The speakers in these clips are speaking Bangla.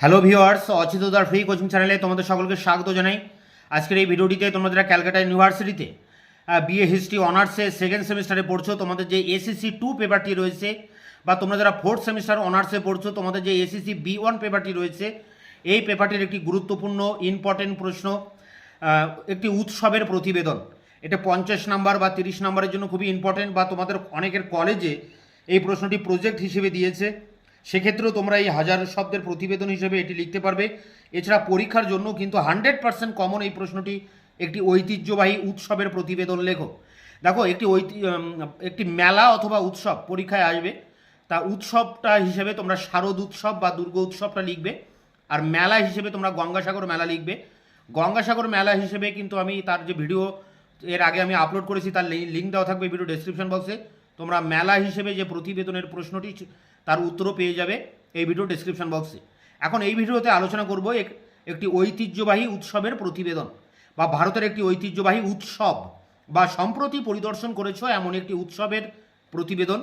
হ্যালো ভিওয়ার্স অচিতদার ফ্রি কোচিং চ্যানেলে তোমাদের সকলকে স্বাগত জানাই। আজকের এই ভিডিওটিতে তোমাদের ক্যালকাটা ইউনিভার্সিটিতে বিএ হিস্ট্রি অনার্সে সেকেন্ড সেমিস্টারে পড়ছো, তোমাদের যে এসিসি টু পেপারটি রয়েছে, বা তোমরা যারা ফোর্থ সেমিস্টার অনার্সে পড়ছো, তোমাদের যে এসিসি বি ওয়ান পেপারটি রয়েছে, এই পেপারটির একটি গুরুত্বপূর্ণ ইম্পর্টেন্ট প্রশ্ন একটি উৎসবের প্রতিবেদন। এটা পঞ্চাশ নাম্বার বা তিরিশ নাম্বারের জন্য খুবই ইম্পর্টেন্ট বা তোমাদের অনেকের কলেজে এই প্রশ্নটি প্রজেক্ট হিসেবে দিয়েছে। সেক্ষেত্রেও তোমরা এই হাজার শব্দের প্রতিবেদন হিসেবে এটি লিখতে পারবে। এছাড়া পরীক্ষার জন্য কিন্তু হান্ড্রেড পার্সেন্ট কমন এই প্রশ্নটি একটি ঐতিহ্যবাহী উৎসবের প্রতিবেদন লেখো দেখো, একটি একটি মেলা অথবা উৎসব পরীক্ষায় আসবে। তা উৎসবটা হিসেবে তোমরা শারদ উৎসব বা দুর্গা উৎসবটা লিখবে। আর মেলা হিসেবে তোমরা গঙ্গাসাগর মেলা লিখবে। গঙ্গাসাগর মেলা হিসেবে কিন্তু আমি তার যে ভিডিও, এর আগে আমি আপলোড করেছি, তার লিঙ্ক দেওয়া থাকবে ভিডিও ডেসক্রিপশন বক্সে। তোমরা মেলা হিসেবে যে প্রতিবেদনের প্রশ্নটি তার উত্তরও পেয়ে যাবে এই ভিডিও ডেসক্রিপশন বক্সে এখন এই ভিডিওতে আলোচনা করব এক- একটি ঐতিহ্যবাহী উৎসবের প্রতিবেদন বা ভারতের একটি ঐতিহ্যবাহী উৎসব বা সম্প্রতি পরিদর্শন করেছ এমন একটি উৎসবের প্রতিবেদন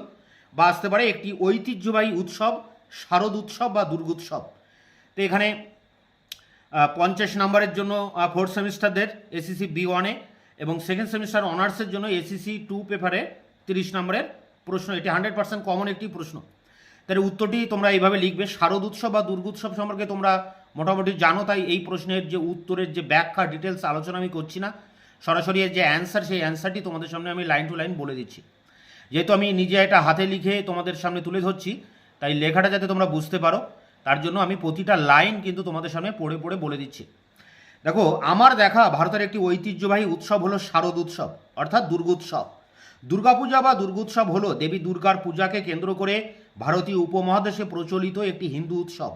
বা আসতে পারে একটি ঐতিহ্যবাহী উৎসব, শারদ উৎসব বা দুর্গোৎসব তো এখানে পঞ্চাশ নম্বরের জন্য ফোর্থ সেমিস্টারদের এসিসি বি ওয়ানে এবং সেকেন্ড সেমিস্টার অনার্সের জন্য এসিসি টু পেপারে তিরিশ নম্বরের প্রশ্ন। এটি হান্ড্রেড পার্সেন্ট কমন একটি প্রশ্ন। তাহলে উত্তরটি তোমরা এইভাবে লিখবে। শারদ উৎসব বা দুর্গোৎসব সম্পর্কে তোমরা মোটামুটি জানো, তাই এই প্রশ্নের যে উত্তরের যে ব্যাখ্যা ডিটেলস আলোচনা আমি করছি না। সরাসরি যে অ্যান্সার সেই অ্যান্সারটি তোমাদের সামনে আমি লাইন টু লাইন বলে দিচ্ছি। যেহেতু আমি নিজে এটা হাতে লিখে তোমাদের সামনে তুলে ধরছি, তাই লেখাটা যাতে তোমরা বুঝতে পারো, তার জন্য আমি প্রতিটা লাইন কিন্তু তোমাদের সামনে পড়ে পড়ে বলে দিচ্ছি। দেখো, আমার দেখা ভারতের একটি ঐতিহ্যবাহী উৎসব হলো শারদ উৎসব, অর্থাৎ দুর্গোৎসব দুর্গাপূজা বা দুর্গোৎসব হলো দেবী দুর্গার পূজাকে কেন্দ্র করে ভারতীয় উপমহাদেশে প্রচলিত একটি হিন্দু উৎসব।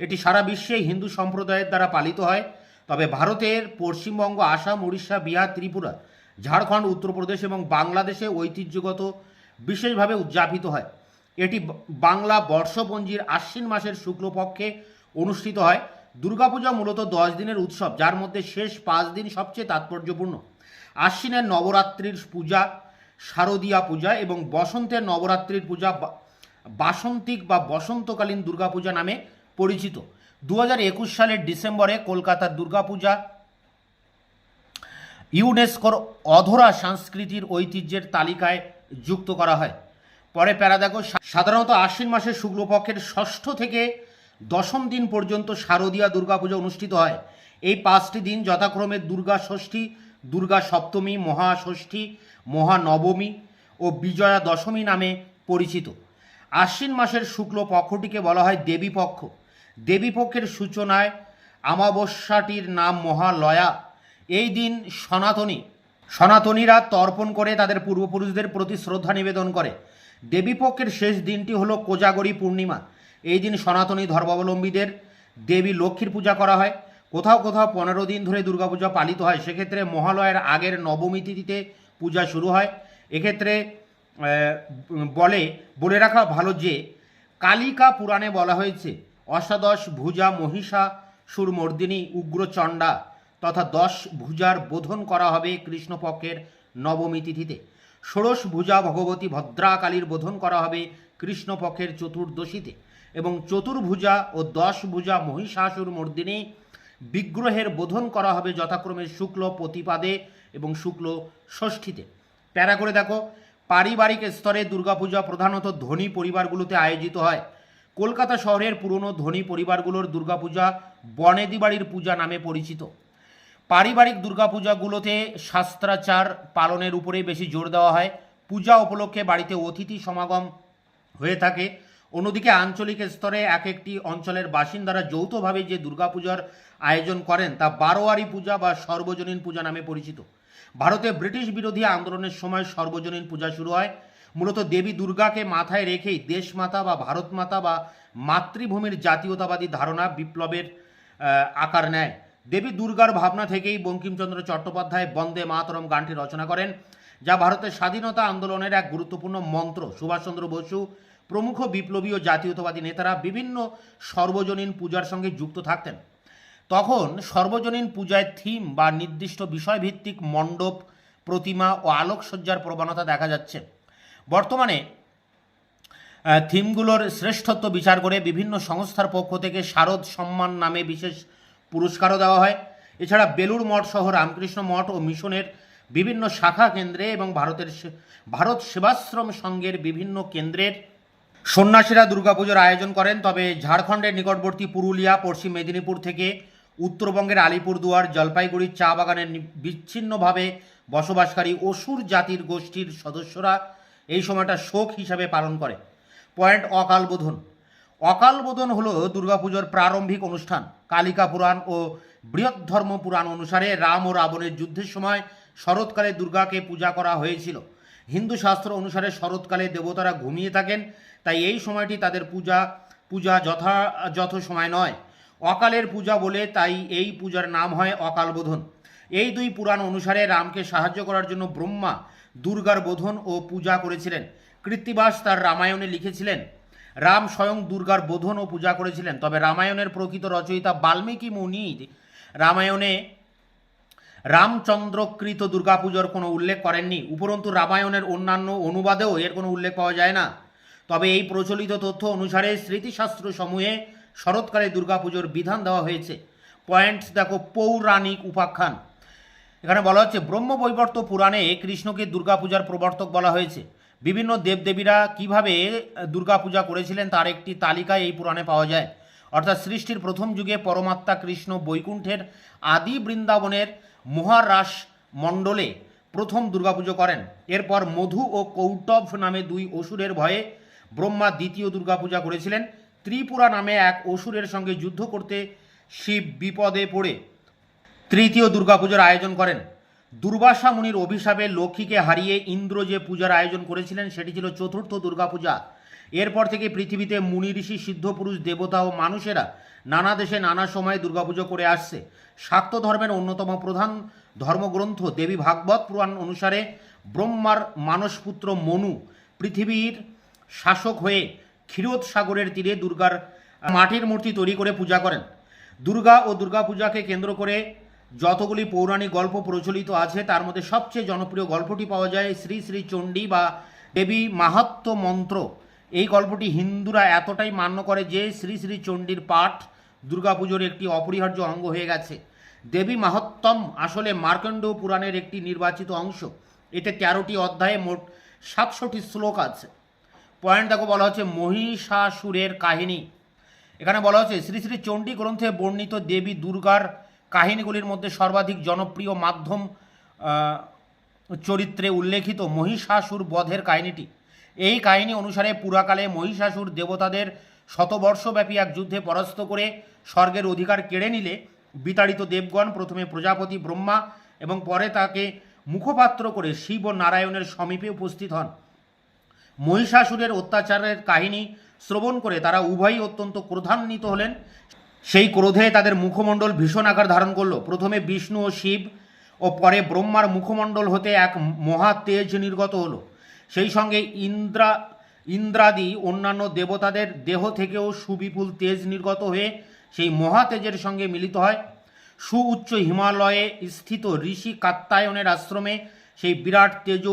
এটি সারা বিশ্বে হিন্দু সম্প্রদায়ের দ্বারা পালিত হয়। তবে ভারতের পশ্চিমবঙ্গ, আসাম, উড়িষ্যা, বিহার, ত্রিপুরা, ঝাড়খণ্ড, উত্তরপ্রদেশ এবং বাংলাদেশে ঐতিহ্যগত বিশেষভাবে উদযাপিত হয়। এটি বাংলা বর্ষপঞ্জির আশ্বিন মাসের শুক্লপক্ষে অনুষ্ঠিত হয়। দুর্গাপূজা মূলত দশ দিনের উৎসব, যার মধ্যে শেষ পাঁচ দিন সবচেয়ে তাৎপর্যপূর্ণ। আশ্বিনের নবরাত্রির পূজা, শারদীয়া পূজা এবং বসন্তের নবরাত্রির পূজা বাসন্তিক বা বসন্তকালীন দুর্গাপূজা নামে পরিচিত। দু সালের ডিসেম্বরে কলকাতার দুর্গাপূজা ইউনেস্কোর অধরা সংস্কৃতির ঐতিহ্যের তালিকায় যুক্ত করা হয়। পরে প্যারা দেখো সাধারণত আশ্বিন মাসের শুক্লপক্ষের ষষ্ঠ থেকে দশম দিন পর্যন্ত শারদীয়া দুর্গাপূজা অনুষ্ঠিত হয়। এই পাঁচটি দিন যথাক্রমে দুর্গা ষষ্ঠী, দুর্গা সপ্তমী, মহাষষ্ঠী, মহানবমী ও বিজয়া দশমী নামে পরিচিত। আশ্বিন মাসের শুক্ল পক্ষটিকে বলা হয় দেবী পক্ষ। দেবী পক্ষের সূচনায় আমাবস্যাটির নাম মহালয়া। এই দিন সনাতনী। সনাতনীরা তর্পণ করে তাদের পূর্বপুরুষদের প্রতি শ্রদ্ধা নিবেদন করে। দেবীপক্ষের শেষ দিনটি হলো কোজাগরী পূর্ণিমা। এই দিন সনাতনী ধর্মাবলম্বীদের দেবী লক্ষ্মীর পূজা করা হয়। কোথাও কোথাও পনেরো দিন ধরে দুর্গাপূজা পালিত হয়। সেক্ষেত্রে মহালয়ের আগের নবমী তিথিতে পূজা শুরু হয়। এক্ষেত্রে বলে বলে রাখা ভালো যে, কালিকা পুরাণে বলা হয়েছে, অষ্টাদশ ভুজা মহিষা সুরমর্দিনী উগ্রচণ্ডা তথা দশ ভুজার বোধন করা হবে কৃষ্ণপক্ষের নবমী তিথিতে। ষোড়শ ভুজা ভগবতী ভদ্রাকালীর বোধন করা হবে কৃষ্ণপক্ষের চতুর্দশীতে এবং চতুর্ভুজা ও দশ ভুজা মহিষাসুর মর্দিনী বিগ্রহের বোধন করা হবে যথাক্রমে শুক্ল প্রতিপাদে এবং শুক্ল ষষ্ঠীতে। প্যারা করে দেখো পারিবারিক স্তরে দুর্গাপূজা প্রধানত ধনী পরিবারগুলোতে আয়োজিত হয়। কলকাতা শহরের পুরনো ধনী পরিবারগুলোর দুর্গাপূজা বনেদি বাড়ির পূজা নামে পরিচিত। পারিবারিক দুর্গাপূজাগুলোতে শাস্ত্রাচার পালনের উপরেই বেশি জোর দেওয়া হয়। পূজা উপলক্ষে বাড়িতে অতিথি সমাগম হয়ে থাকে। অন্যদিকে আঞ্চলিক স্তরে এক একটি অঞ্চলের বাসিন্দারা যৌথভাবে যে দুর্গাপূজার আয়োজন করেন, তা বারোয়ারি পূজা বা সর্বজনীন পূজা নামে পরিচিত। ভারতে ব্রিটিশ বিরোধী আন্দোলনের সময় সর্বজনীন পূজা শুরু হয়। মূলত দেবী দুর্গাকে মাথায় রেখেই দেশমাতা বা ভারত মাতা বা মাতৃভূমির জাতীয়তাবাদী ধারণা বিপ্লবের আকার নেয়। দেবী দুর্গার ভাবনা থেকেই বঙ্কিমচন্দ্র চট্টোপাধ্যায় বন্দে মাতরম গানটি রচনা করেন, যা ভারতের স্বাধীনতা আন্দোলনের এক গুরুত্বপূর্ণ মন্ত্র। সুভাষচন্দ্র বসু, প্রমুখ বিপ্লবী ও জাতীয়তাবাদী নেতারা বিভিন্ন সর্বজনীন পূজার সঙ্গে যুক্ত থাকতেন। তখন সর্বজনীন পূজায় থিম বা নির্দিষ্ট বিষয়ভিত্তিক মণ্ডপ, প্রতিমা ও আলোকসজ্জার প্রবণতা দেখা যাচ্ছে। বর্তমানে থিমগুলোর শ্রেষ্ঠত্ব বিচার করে বিভিন্ন সংস্থার পক্ষ থেকে শারদ সম্মান নামে বিশেষ পুরস্কারও দেওয়া হয়। এছাড়া বেলুড় মঠ সহ রামকৃষ্ণ মঠ ও মিশনের বিভিন্ন শাখা কেন্দ্রে এবং ভারতের ভারত সেবাশ্রম সংঘের বিভিন্ন কেন্দ্রের সন্ন্যাসীরা দুর্গাপুজোর আয়োজন করেন। তবে ঝাড়খণ্ডের নিকটবর্তী পুরুলিয়া, পশ্চিম মেদিনীপুর থেকে উত্তরবঙ্গের আলিপুরদুয়ার জলপাইগুড়ির চা বাগানের বিচ্ছিন্নভাবে বসবাসকারী অসুর জাতির গোষ্ঠীর সদস্যরা এই সময়টা শোক হিসাবে পালন করে। পয়েন্ট অকালবোধন অকালবোধন হলো দুর্গাপুজোর প্রারম্ভিক অনুষ্ঠান। কালিকা পুরাণ ও বৃহৎধর্ম পুরাণ অনুসারে রাম ও রাবণের যুদ্ধের সময় শরৎকালে দুর্গাকে পূজা করা হয়েছিল। হিন্দু শাস্ত্র অনুসারে শরৎকালে দেবতারা ঘুমিয়ে থাকেন, তাই এই সময়টি তাদের পূজা পূজা যথাযথ সময় নয়। অকালের পূজা বলে তাই এই পূজার নাম হয় অকালবোধন এই দুই পুরাণ অনুসারে রামকে সাহায্য করার জন্য ব্রহ্মা দুর্গার বোধন ও পূজা করেছিলেন। কৃত্তিবাস তার রামায়ণে লিখেছিলেন, রাম স্বয়ং দুর্গার বোধন ও পূজা করেছিলেন। তবে রামায়ণের প্রকৃত রচয়িতা বাল্মীকি মুনির রামায়ণে রামচন্দ্রকৃত দুর্গাপুজোর কোনো উল্লেখ করেননি, উপরন্তু রামায়ণের অন্যান্য অনুবাদেও এর কোনো উল্লেখ পাওয়া যায় না। তবে এই প্রচলিত তথ্য অনুসারে স্মৃতিশাস্ত্র সমূহে শরৎকালে দুর্গাপুজোর বিধান দেওয়া হয়েছে। পয়েন্ট দেখো, পৌরাণিক উপাখ্যান। এখানে বলা হচ্ছে, ব্রহ্মবৈবর্ত পুরাণে কৃষ্ণকে দুর্গাপূজার প্রবর্তক বলা হয়েছে। বিভিন্ন দেবদেবীরা কীভাবে দুর্গাপূজা করেছিলেন তার একটি তালিকা এই পুরাণে পাওয়া যায়। অর্থাৎ সৃষ্টির প্রথম যুগে পরমাত্মা কৃষ্ণ বৈকুণ্ঠের আদি বৃন্দাবনের মহারাস মণ্ডলে প্রথম দুর্গাপুজো করেন। এরপর মধু ও কৌটব নামে দুই অসুরের ভয়ে ব্রহ্মা দ্বিতীয় দুর্গাপূজা করেছিলেন। ত্রিপুরা নামে এক অসুরের সঙ্গে যুদ্ধ করতে শিব বিপদে পড়ে। তৃতীয় দুর্গাপুজোর আয়োজন করেন। দুর্বাসা মুনির অভিশাপে লক্ষ্মীকে হারিয়ে ইন্দ্র যে পূজার আয়োজন করেছিলেন, সেটি ছিল চতুর্থ দুর্গাপূজা। এরপর থেকে পৃথিবীতে মুনি ঋষি সিদ্ধপুরুষ দেবতা ও মানুষেরা নানা দেশে নানা সময়ে দুর্গাপুজো করে আসছে। শাক্ত ধর্মের অন্যতম প্রধান ধর্মগ্রন্থ দেবী ভাগবত পুরাণ অনুসারে ব্রহ্মার মানসপুত্র মনু পৃথিবীর শাসক হয়ে ক্ষীরোদ সাগরের তীরে দুর্গার মাটির মূর্তি তৈরি করে পূজা করেন। দুর্গা ও দুর্গাপূজাকে কেন্দ্র করে যতগুলি পৌরাণিক গল্প প্রচলিত আছে, তার মধ্যে সবচেয়ে জনপ্রিয় গল্পটি পাওয়া যায় শ্রী শ্রী চণ্ডী বা দেবী মাহাত্ম মন্ত্র। এই গল্পটি হিন্দুরা এতটাই মান্য করে যে শ্রী শ্রী চণ্ডীর পাঠ দুর্গাপুজোর একটি অপরিহার্য অঙ্গ হয়ে গেছে। দেবী মাহাত্মম আসলে মার্কণ্ড পুরাণের একটি নির্বাচিত অংশ। এতে তেরোটি অধ্যায়ে মোট সাতশোটি শ্লোক আছে। পয়েন্ট দেখো বলা হচ্ছে মহিষাসুরের কাহিনী। এখানে বলা হচ্ছে শ্রী শ্রী চণ্ডী গ্রন্থে বর্ণিত দেবী দুর্গার কাহিনীগুলির মধ্যে সর্বাধিক জনপ্রিয় মাধ্যম চরিত্রে উল্লেখিত মহিষাসুর বধের কাহিনীটি। এই কাহিনী অনুসারে পুরাকালে মহিষাসুর দেবতাদের শতবর্ষব্যাপী এক যুদ্ধে পরাস্ত করে স্বর্গের অধিকার কেড়ে নিলে বিতাড়িত দেবগণ প্রথমে প্রজাপতি ব্রহ্মা এবং পরে তাকে মুখপাত্র করে শিব ও নারায়ণের সমীপে উপস্থিত হন। মহিষাসুরের অত্যাচারের কাহিনী শ্রবণ করে তারা উভয়ই অত্যন্ত ক্রোধান্বিত হলেন। সেই ক্রোধে তাদের মুখমণ্ডল ভীষণ আকার ধারণ করল। প্রথমে বিষ্ণু ও শিব ও পরে ব্রহ্মার মুখমণ্ডল হতে এক মহা তেজ নির্গত হলো। সেই সঙ্গে ইন্দ্রা, ইন্দ্রাদি অন্যান্য দেবতাদের দেহ থেকেও সুবিপুল তেজ নির্গত হয়ে সেই মহা তেজের সঙ্গে মিলিত হয়। সুউচ্চ হিমালয়ে স্থিত ঋষি কাত্তায়নের আশ্রমে সেই বিরাট তেজ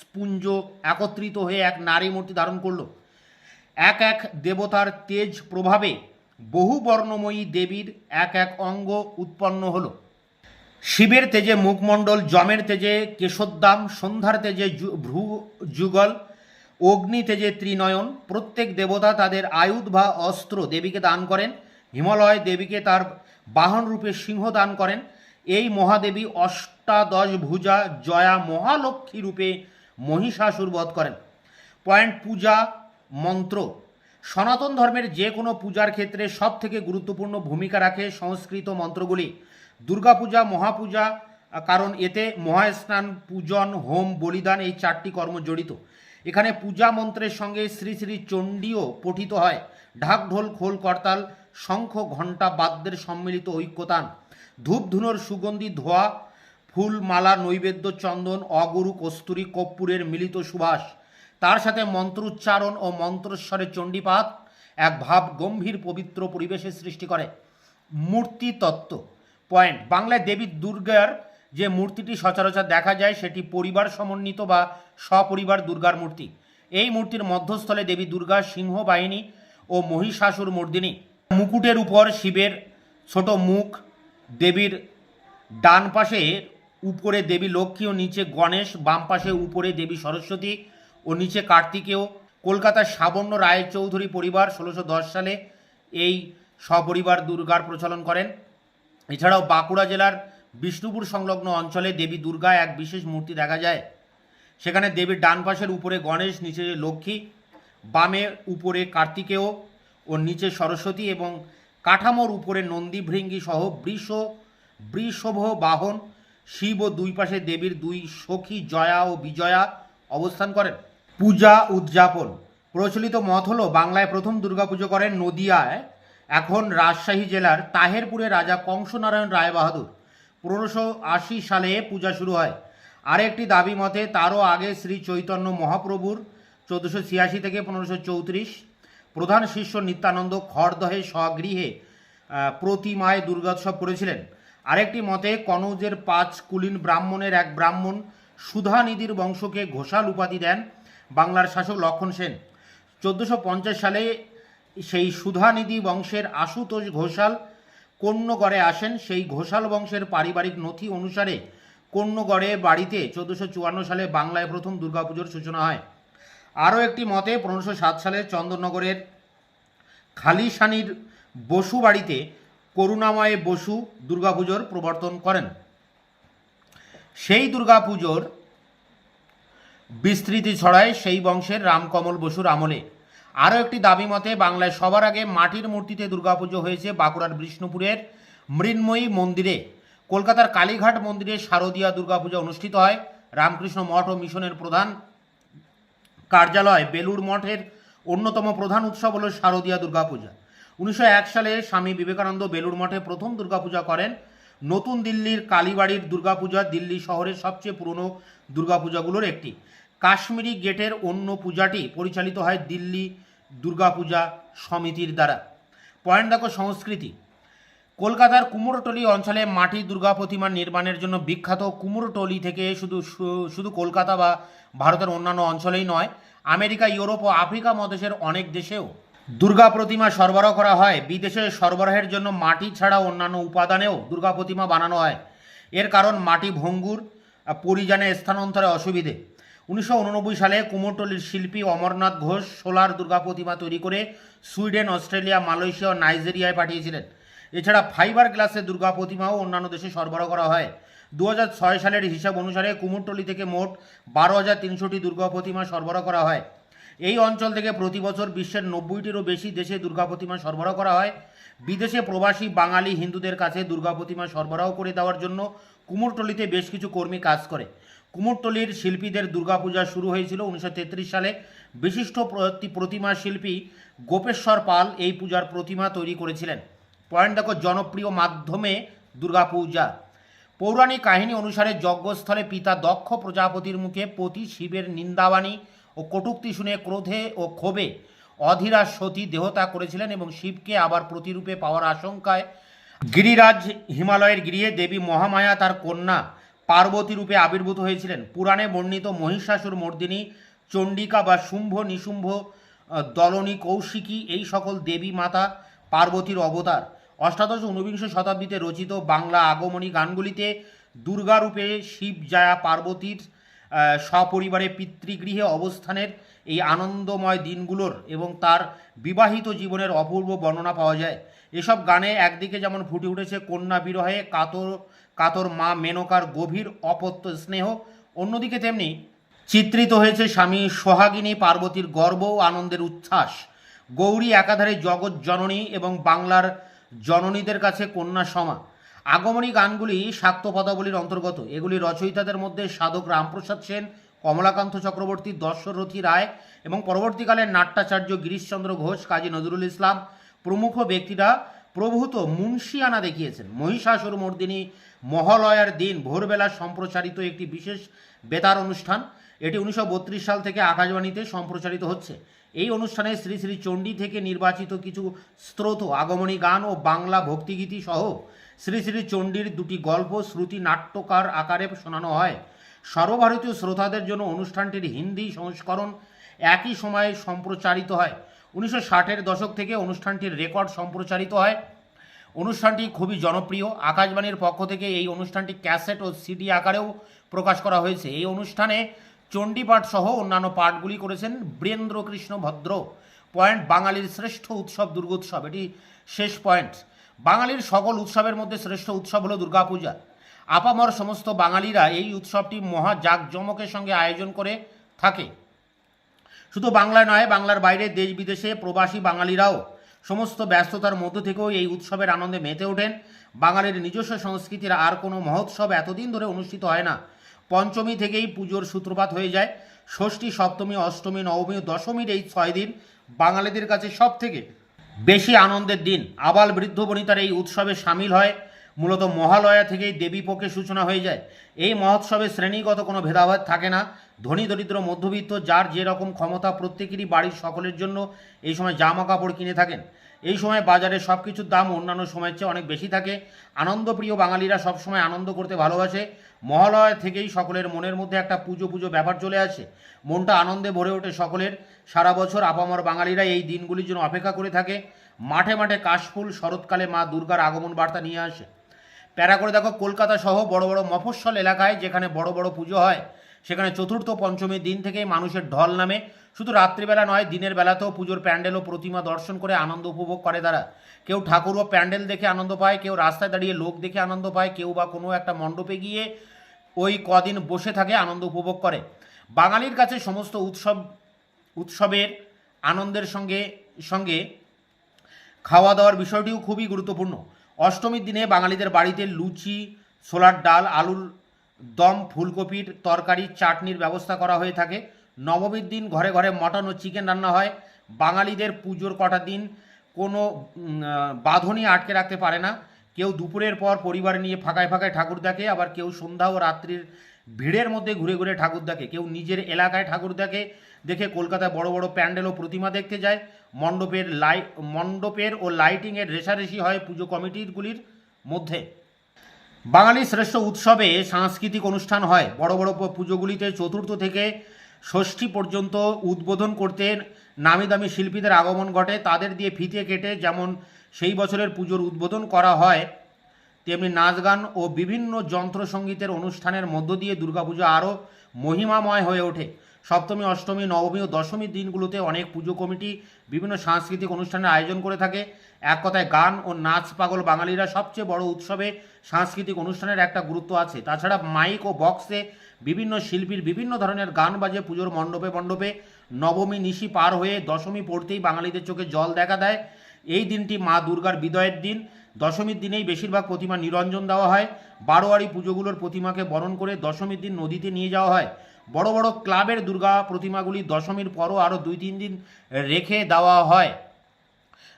স্পুঞ্জ একত্রিত হয়ে এক নারী মূর্তি ধারণ করল। এক এক দেবতার তেজ প্রভাবে বহু বর্ণময়ী দেবীর এক এক অঙ্গ উৎপন্ন হলো। শিবের তেজে মুখমণ্ডল, যমের তেজে কেশোদ্দাম, সন্ধ্যার তেজে ভ্রু যুগল, অগ্নি তেজে ত্রিনয়ন। প্রত্যেক দেবতা তাদের আয়ুধ বা অস্ত্র দেবীকে দান করেন। হিমালয় দেবীকে তার বাহন রূপে সিংহ দান করেন। এই মহাদেবী অষ্টাদশ ভুজা জয়া মহালক্ষ্মী রূপে মহিষাসুর বধ করেন। পয়েন্ট পূজা মন্ত্র। সনাতন ধর্মের যে কোনো পূজার ক্ষেত্রে সব থেকে গুরুত্বপূর্ণ ভূমিকা রাখে সংস্কৃত মন্ত্রগুলি। দুর্গাপূজা, মহাপূজা, কারণ এতে মহাস্নান, পূজন, হোম, বলিদান এই চারটি কর্ম জড়িত। এখানে পূজা মন্ত্রের সঙ্গে শ্রী শ্রী চণ্ডীও পঠিত হয়। ঢাক, ঢোল, খোল, করতাল, শঙ্খ, ঘণ্টা বাদ্যের সম্মিলিত ঐক্যতান। ধূপ ধুনোর সুগন্ধি, ধোয়া ফুল মালা নৈবেদ্য চন্দন, অগুরু কস্তুরী, কর্পূরের মিলিত সুবাস তার সাথে মন্ত্রোচ্চারণ ও মন্ত্রস্বরে চণ্ডীপাঠ এক ভাব গম্ভীর পবিত্র পরিবেশের সৃষ্টি করে। মূর্তি তত্ত্ব। পয়েন্ট। বাংলায় দেবী দুর্গার যে মূর্তিটি সচরাচর দেখা যায়, সেটি পরিবার সমন্বিত বা সপরিবার দুর্গার মূর্তি। এই মূর্তির মধ্যস্থলে দেবী দুর্গা, সিংহ, বাহিনী ও মহিষাসুর মর্দিনী। মুকুটের উপর শিবের ছোট মুখ দেবীর ডান পাশে উপরে দেবী লক্ষ্মী ও নিচে গণেশ, বাম পাশে উপরে দেবী সরস্বতী ও নিচে কার্তিকেয়। কলকাতার সাবর্ণ রায় চৌধুরী পরিবার ষোলোশো সালে এই সপরিবার দুর্গার প্রচলন করেন। এছাড়াও বাঁকুড়া জেলার বিষ্ণুপুর সংলগ্ন অঞ্চলে দেবী দুর্গা এক বিশেষ মূর্তি দেখা যায়। সেখানে দেবীর ডান পাশের উপরে গণেশ, নিচে লক্ষ্মী, বামে উপরে কার্তিকেয় ও নিচে সরস্বতী এবং কাঠামোর উপরে নন্দী ভৃঙ্গি সহ বৃষ বৃষভ বাহন শিব ও দুই পাশে দেবীর দুই সখী জয়া ও বিজয়া অবস্থান করেন। পূজা উদযাপন। প্রচলিত মত হলো, বাংলায় প্রথম দুর্গাপুজো করেন নদিয়ায়। এখন রাজশাহী জেলার তাহেরপুরে রাজা কংসনারায়ণ রায় বাহাদুর পনেরোশো আশি সালে পূজা শুরু হয়। আরেকটি দাবি মতে, তারও আগে শ্রী চৈতন্য মহাপ্রভুর চোদ্দোশো ছিয়াশি থেকে পনেরোশো চৌত্রিশ। প্রধান শিষ্য নিত্যানন্দ খড়দহে স্বগৃহে প্রতিমায় দুর্গোৎসব করেছিলেন। আরেকটি মতে, কনৌজের পাঁচ কুলীন ব্রাহ্মণের এক ব্রাহ্মণ সুধানিধির বংশকে ঘোষাল উপাধি দেন বাংলার শাসক লক্ষণ সেন। চোদ্দোশো সালে সেই সুধানিধি বংশের আশুতোষ ঘোষাল কন্যগড়ে আসেন। সেই ঘোষাল বংশের পারিবারিক নথি অনুসারে কন্যগড়ে বাড়িতে চোদ্দোশো সালে বাংলায় প্রথম দুর্গাপুজোর সূচনা হয়। আরও একটি মতে, পনেরোশো সালে চন্দননগরের খালিসানির বসু বাড়িতে করুণাময় বসু দুর্গাপুজোর প্রবর্তন করেন। সেই দুর্গাপুজোর বিস্তৃতি ছড়ায় সেই বংশের রামকমল বসুর আমলে। আরও একটি দাবি মতে, বাংলায় সবার আগে মাটির মূর্তিতে দুর্গাপুজো হয়েছে বাঁকুড়ার বিষ্ণুপুরের মৃন্ময়ী মন্দিরে। কলকাতার কালীঘাট মন্দিরে শারদীয়া দুর্গাপূজা অনুষ্ঠিত হয়। রামকৃষ্ণ মঠ ও মিশনের প্রধান কার্যালয় বেলুড় মঠের অন্যতম প্রধান উৎসব হল শারদীয়া দুর্গাপূজা। উনিশশো এক সালে স্বামী বিবেকানন্দ বেলুড় মঠে প্রথম দুর্গাপূজা করেন। নতুন দিল্লির কালীবাড়ির দুর্গাপূজা দিল্লি শহরের সবচেয়ে পুরনো দুর্গাপূজাগুলোর একটি। কাশ্মীরি গেটের অন্য পূজাটি পরিচালিত হয় দিল্লি দুর্গাপূজা সমিতির দ্বারা। পয়েন্ট দেখো সংস্কৃতি। কলকাতার কুমোরটলি অঞ্চলে মাটির দুর্গা প্রতিমা নির্মাণের জন্য বিখ্যাত কুমোরটলি থেকে শুধু শুধু কলকাতা বা ভারতের অন্যান্য অঞ্চলেই নয়, আমেরিকা, ইউরোপ ও আফ্রিকা মহাদেশের অনেক দেশেও দুর্গা প্রতিমা সরবরাহ করা হয়। বিদেশে সরবরাহের জন্য মাটি ছাড়া অন্যান্য উপাদানেও দুর্গা প্রতিমা বানানো হয়। এর কারণ মাটি ভঙ্গুর, পরিযানে স্থানান্তরে অসুবিধে। উনিশশো উননব্বই সালে কুমোরটলির শিল্পী অমরনাথ ঘোষ সোলার দুর্গা প্রতিমা তৈরি করে সুইডেন, অস্ট্রেলিয়া, মালয়েশিয়া ও নাইজেরিয়ায় পাঠিয়েছিলেন। এছাড়া ফাইবার গ্লাসের দুর্গা প্রতিমাও অন্যান্য দেশে সরবরাহ করা হয়। দু সালের হিসাব অনুসারে কুমোরটলি থেকে মোট বারো হাজার তিনশোটি দুর্গা প্রতিমা সরবরাহ করা হয়। এই অঞ্চল থেকে প্রতি বছর বিশ্বের নব্বইটিরও বেশি দেশে দুর্গা প্রতিমা সরবরাহ করা হয়। বিদেশে প্রবাসী বাঙালি হিন্দুদের কাছে দুর্গা প্রতিমা সরবরাহ করে দেওয়ার জন্য কুমোরটলিতে বেশ কিছু কর্মী কাজ করে। কুমোরটলির শিল্পীদের দুর্গাপূজা শুরু হয়েছিল উনিশশো তেত্রিশ সালে। বিশিষ্ট প্রতি- প্রতিমা শিল্পী গোপেশ্বর পাল এই পূজার প্রতিমা তৈরি করেছিলেন। পয়েন্ট দেখো, জনপ্রিয় মাধ্যমে দুর্গাপূজা। পৌরাণিক কাহিনী অনুসারে যজ্ঞস্থলে পিতা দক্ষ প্রজাপতির মুখে পতি শিবের নিন্দাবাণী ও কটূক্তি শুনে ক্রোধে ও ক্ষোভে অধীরা সতী দেহতা করেছিলেন এবং শিবকে আবার প্রতিরূপে পাওয়ার আশঙ্কায় গিরিরাজ হিমালয়ের গৃহে দেবী মহামায়া তার কন্যা পার্বতী রূপে আবির্ভূত হয়েছিলেন। পুরাণে বর্ণিত মহিষাসুর মর্দিনী, চণ্ডিকা বা শুম্ভ নিশুম্ভ দলনী কৌশিকী এই সকল দেবী মাতা পার্বতীর অবতার। অষ্টাদশ ঊনবিংশ শতাব্দীতে রচিত বাংলা আগমনী গানগুলিতে দুর্গারূপে শিব, জায়া, পার্বতীর সপরিবারে পিতৃগৃহে অবস্থানের এই আনন্দময় দিনগুলোর এবং তার বিবাহিত জীবনের অপূর্ব বর্ণনা পাওয়া যায়। এসব গানে একদিকে যেমন ফুটে উঠেছে কন্যা বিরহে, কাতর কাতর মা মেনকার গভীর অপত্য স্নেহ, অন্যদিকে তেমনি চিত্রিত হয়েছে স্বামী সোহাগিনী পার্বতীর গর্ব ও আনন্দের উচ্ছ্বাস। গৌরী একাধারে জগৎ জননী এবং বাংলার জননীদের কাছে কন্যা সমা। আগমনী গানগুলি শাক্ত অন্তর্গত। এগুলি রচয়িতাদের মধ্যে সাধক রামপ্রসাদ সেন, কমলাকান্ত চক্রবর্তী দর্শরথী রায় এবং পরবর্তীকালে নাট্যাচার্য গিরিশচন্দ্র ঘোষ, কাজী নজরুল ইসলাম প্রমুখ ব্যক্তিরা প্রভূত মুন্সিয়ানা দেখিয়েছেন। মহিষাসুর মর্দিনী, মহালয়ার দিন, ভোরবেলা সম্প্রচারিত একটি বিশেষ বেতার অনুষ্ঠান। এটি উনিশশো বত্রিশ সাল থেকে আকাশবাণীতে সম্প্রচারিত হচ্ছে। এই অনুষ্ঠানে শ্রী শ্রী চণ্ডী থেকে নির্বাচিত কিছু স্ত্রোত আগমনী গান ও বাংলা ভক্তিগীতি সহ শ্রী শ্রী চণ্ডীর দুটি গল্প, শ্রুতি, নাট্যকার আকারে শোনানো হয়। সর্বভারতীয় শ্রোতাদের জন্য অনুষ্ঠানটির হিন্দি সংস্করণ একই সময়ে সম্প্রচারিত হয়। উনিশশো ষাটের দশক থেকে অনুষ্ঠানটির রেকর্ড সম্প্রচারিত হয়। অনুষ্ঠানটি খুবই জনপ্রিয়। আকাশবাণীর পক্ষ থেকে এই অনুষ্ঠানটি ক্যাসেট ও সিডি আকারেও প্রকাশ করা হয়েছে। এই অনুষ্ঠানে চণ্ডীপাঠ সহ অন্যান্য পাঠগুলি করেছেন বীরেন্দ্র কৃষ্ণ ভদ্র। পয়েন্ট বাঙালির শ্রেষ্ঠ উৎসব দুর্গোৎসব। এটি শেষ পয়েন্ট। বাঙালির সকল উৎসবের মধ্যে শ্রেষ্ঠ উৎসব হলো দুর্গাপূজা। আপামর সমস্ত বাঙালিরা এই উৎসবটি মহা জাঁকজমকের সঙ্গে আয়োজন করে থাকে। শুধু বাংলায় নয়, বাংলার বাইরে দেশ বিদেশে প্রবাসী বাঙালিরাও সমস্ত ব্যস্ততার মধ্য থেকেও এই উৎসবের আনন্দে মেতে ওঠেন। বাঙালির নিজস্ব সংস্কৃতির আর কোনো মহোৎসব এতদিন ধরে অনুষ্ঠিত হয় না। পঞ্চমী থেকেই পুজোর সূত্রপাত হয়ে যায়। ষষ্ঠী, সপ্তমী, অষ্টমী, নবমী, দশমীর এই ছয় দিন বাঙালিদের কাছে সব থেকে বেশি আনন্দের দিন। আবাল বৃদ্ধ বনিতার এই উৎসবে সামিল হয়, মূলত মহালয়া থেকেই দেবী পক্ষে সূচনা হয়ে যায়। এই মহোৎসবে শ্রেণীগত কোনো ভেদাভেদ থাকে না। ধনী, দরিদ্র, মধ্যবিত্ত, যার যেরকম ক্ষমতা প্রত্যেকেরই বাড়ির সকলের জন্য এই সময় জামা কাপড় কিনে থাকেন। এই সময় বাজারে সব কিছুর দাম অন্যান্য সময়ের চেয়ে অনেক বেশি থাকে। আনন্দপ্রিয় বাঙালিরা সবসময় আনন্দ করতে ভালোবাসে। মহালয়া থেকেই সকলের মনের মধ্যে একটা পুজো পুজো ব্যাপার চলে আসে। মনটা আনন্দে ভরে ওঠে সকলের। সারা বছর আপামর বাঙালিরা এই দিনগুলির জন্য অপেক্ষা করে থাকে। মাঠে মাঠে কাশফুল, শরৎকালে মা দুর্গার আগমন বার্তা নিয়ে আসে। প্যারা করে দেখো কলকাতা সহ বড় বড় মফস্বল এলাকায় যেখানে বড় বড় পুজো হয় সেখানে চতুর্থ পঞ্চমীর দিন থেকে মানুষের ঢল নামে। শুধু রাত্রিবেলা নয়, দিনের বেলাতেও পুজোর প্যান্ডেল ও প্রতিমা দর্শন করে আনন্দ উপভোগ করে তারা। কেউ ঠাকুর ও প্যান্ডেল দেখে আনন্দ পায়, কেউ রাস্তায় দাঁড়িয়ে লোক দেখে আনন্দ পায়, কেউ বা কোনো একটা মণ্ডপে গিয়ে ওই কদিন বসে থাকে, আনন্দ উপভোগ করে। বাঙালির কাছে সমস্ত উৎসব, উৎসবের আনন্দের সঙ্গে সঙ্গে খাওয়া দাওয়ার বিষয়টিও খুবই গুরুত্বপূর্ণ। অষ্টমীর দিনে বাঙালিদের বাড়িতে লুচি, ছোলার ডাল, আলুর দম, ফুলকপির তরকারি, চাটনির ব্যবস্থা করা হয়ে থাকে। নবমীর দিন ঘরে ঘরে মটন ও চিকেন রান্না হয়। বাঙালিদের পুজোর কটা দিন কোনো বাঁধনই আটকে রাখতে পারে না। কেউ দুপুরের পর পরিবার নিয়ে ফাঁকায় ফাঁকায় ঠাকুর দেখে, আবার কেউ সন্ধ্যা ও রাত্রির ভিড়ের মধ্যে ঘুরে ঘুরে ঠাকুর দেখে। কেউ নিজের এলাকায় ঠাকুর দেখে দেখে কলকাতায় বড় বড় প্যান্ডেল ও প্রতিমা দেখতে যায়। মণ্ডপের লাই, মণ্ডপের ও লাইটিংয়ের রেশারেশি হয় পুজো কমিটিগুলির মধ্যে। বাঙালির শ্রেষ্ঠ উৎসবে সাংস্কৃতিক অনুষ্ঠান হয়। বড় বড় পুজোগুলিতে চতুর্থ থেকে ষষ্ঠী পর্যন্ত উদ্বোধন করতে নামি দামি শিল্পীদের আগমন ঘটে। তাদের দিয়ে ফিতে কেটে যেমন সেই বছরের পুজোর উদ্বোধন করা হয়, তেমনি নাচ গান ও বিভিন্ন যন্ত্রসঙ্গীতের অনুষ্ঠানের মধ্য দিয়ে দুর্গাপুজো আরও মহিমাময় হয়ে ওঠে। সপ্তমী, অষ্টমী, নবমী ও দশমীর দিনগুলোতে অনেক পুজো কমিটি বিভিন্ন সাংস্কৃতিক অনুষ্ঠানের আয়োজন করে থাকে। এক কথায় গান ও নাচ পাগল বাঙালিরা সবচেয়ে বড় উৎসবে সাংস্কৃতিক অনুষ্ঠানের একটা গুরুত্ব আছে। তাছাড়া মাইক ও বক্সে বিভিন্ন শিল্পীর বিভিন্ন ধরনের গান বাজে পুজোর মণ্ডপে মণ্ডপে নবমী নিশি পার হয়ে দশমী পড়তেই বাঙালিদের চোখে জল দেখা দেয়। এই দিনটি মা দুর্গার বিদয়ের দিন। দশমীর দিনেই বেশিরভাগ প্রতিমা নিরঞ্জন দেওয়া হয়। বারোয়ারি পুজোগুলোর প্রতিমাকে বরণ করে দশমীর দিন নদীতে নিয়ে যাওয়া হয়। বড় বড় ক্লাবের দুর্গা প্রতিমাগুলি দশমীর পরও আরও দুই তিন দিন রেখে দেওয়া হয়।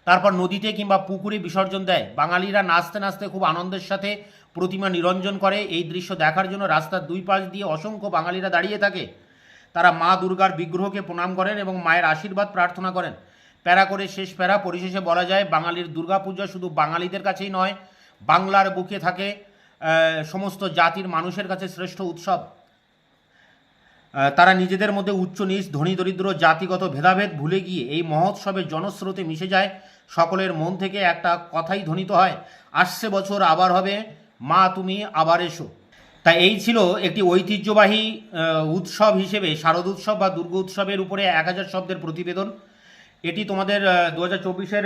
তারপর নদীতে কিংবা পুকুরে বিসর্জন দেয়। বাঙালিরা নাচতে নাচতে খুব আনন্দের সাথে প্রতিমা নিরঞ্জন করে। এই দৃশ্য দেখার জন্য রাস্তার দুই পাশ দিয়ে অসংখ্য বাঙালিরা দাঁড়িয়ে থাকে। তারা মা দুর্গার বিগ্রহকে প্রণাম করেন এবং মায়ের আশীর্বাদ প্রার্থনা করেন। প্যারা করে শেষ প্যারা পরিশেষে বলা যায়, বাঙালির দুর্গাপূজা শুধু বাঙালিদের কাছেই নয়, বাংলার বুকে থাকে সমস্ত জাতির মানুষের কাছে শ্রেষ্ঠ উৎসব। তারা নিজেদের মধ্যে উচ্চ নিচ, ধনী, দরিদ্র, জাতিগত ভেদাভেদ ভুলে গিয়ে এই মহোৎসবের জনস্রোতে মিশে যায়। সকলের মন থেকে একটা কথাই ধ্বনিত হয়, আসছে বছর, আবার হবে। মা, তুমি আবার এসো। তা এই ছিল একটি ঐতিহ্যবাহী উৎসব হিসেবে, শারদ উৎসব বা দুর্গা উৎসবের উপরে এক হাজার শব্দের প্রতিবেদন। এটি তোমাদের দু হাজার চব্বিশের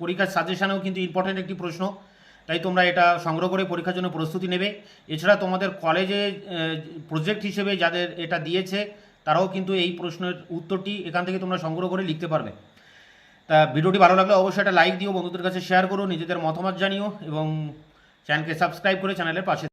পরীক্ষার সাজেশনেও কিন্তু ইম্পর্টেন্ট একটি প্রশ্ন। তাই তোমরা এটা সংগ্রহ করে পরীক্ষার জন্য প্রস্তুতি নেবে। এছাড়া তোমাদের কলেজে প্রজেক্ট হিসেবে যাদের এটা দিয়েছে, তারাও কিন্তু এই প্রশ্নের উত্তরটি এখান থেকে তোমরা সংগ্রহ করে লিখতে পারবে। তা ভিডিওটি ভালো লাগলে অবশ্যই একটা লাইক দিও, বন্ধুদের কাছে শেয়ার করো, নিজেদের মতামত জানিও এবং চ্যানেলকে সাবস্ক্রাইব করে চ্যানেলের পাশে